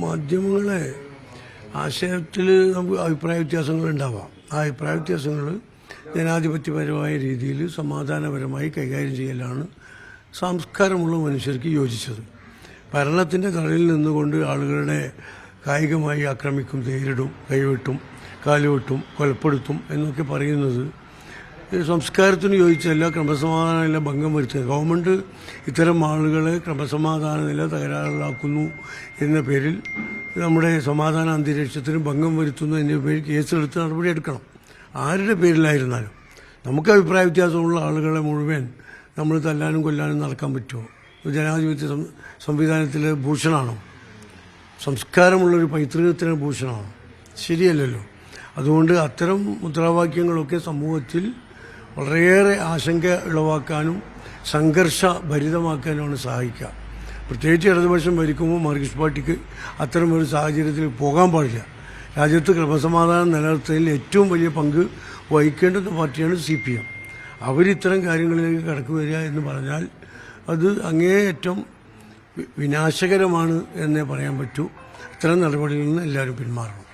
മാധ്യമങ്ങളെ ആശയത്തിൽ നമുക്ക് അഭിപ്രായ വ്യത്യാസങ്ങൾ ഉണ്ടാവാം. ആ അഭിപ്രായ വ്യത്യാസങ്ങൾ ജനാധിപത്യപരമായ രീതിയിൽ സമാധാനപരമായി കൈകാര്യം ചെയ്യലാണ് സംസ്കാരമുള്ള മനുഷ്യർക്ക് യോജിച്ചത്. ഭരണത്തിന്റെ കളിയിൽ നിന്നുകൊണ്ട് ആളുകളുടെ കായികമായി ആക്രമിക്കും നേരിടും കൈവെട്ടും കാലുവെട്ടും കൊലപ്പെടുത്തും എന്നൊക്കെ പറയുന്നത് സംസ്കാരത്തിന് യോജിച്ചല്ല ക്രമസമാധാന നില ഭംഗം വരുത്തുക. ഗവൺമെന്റ് ഇത്തരം ആളുകളെ ക്രമസമാധാന നില തകരാറിലാക്കുന്നു എന്ന പേരിൽ നമ്മുടെ സമാധാന അന്തരീക്ഷത്തിന് ഭംഗം വരുത്തുന്നു എന്ന പേരിൽ കേസെടുത്ത് നടപടി എടുക്കണം. ആരുടെ പേരിലായിരുന്നാലും. നമുക്ക് അഭിപ്രായ വ്യത്യാസമുള്ള ആളുകളെ മുഴുവൻ നമ്മൾ തല്ലാനും കൊല്ലാനും നടക്കാൻ പറ്റുമോ? ജനാധിപത്യ സംവിധാനത്തിൽ ഭൂഷണാണോ? സംസ്കാരമുള്ളൊരു പൈതൃകത്തിന് ഭൂഷണമാണ് ശരിയല്ലല്ലോ. അതുകൊണ്ട് അത്തരം മുദ്രാവാക്യങ്ങളൊക്കെ സമൂഹത്തിൽ വളരെയേറെ ആശങ്ക ഉളവാക്കാനും സംഘർഷ ഭരിതമാക്കാനുമാണ് സഹായിക്കുക. പ്രത്യേകിച്ച് ഇടതുപക്ഷം ഭരിക്കുമ്പോൾ മാർക്സിസ്റ്റ് പാർട്ടിക്ക് അത്തരമൊരു സാഹചര്യത്തിൽ പോകാൻ പാടില്ല. രാജ്യത്ത് ക്രമസമാധാനം നിലനിർത്തുന്നതിൽ ഏറ്റവും വലിയ പങ്ക് വഹിക്കേണ്ടുന്ന പാർട്ടിയാണ് സി പി എം അവരിത്തരം കാര്യങ്ങളിലേക്ക് കടക്കു വരിക എന്ന് പറഞ്ഞാൽ അത് അങ്ങേയറ്റം വിനാശകരമാണ് എന്നേ പറയാൻ പറ്റൂ. ഇത്തരം നടപടികളിൽ നിന്ന് എല്ലാവരും പിന്മാറണം.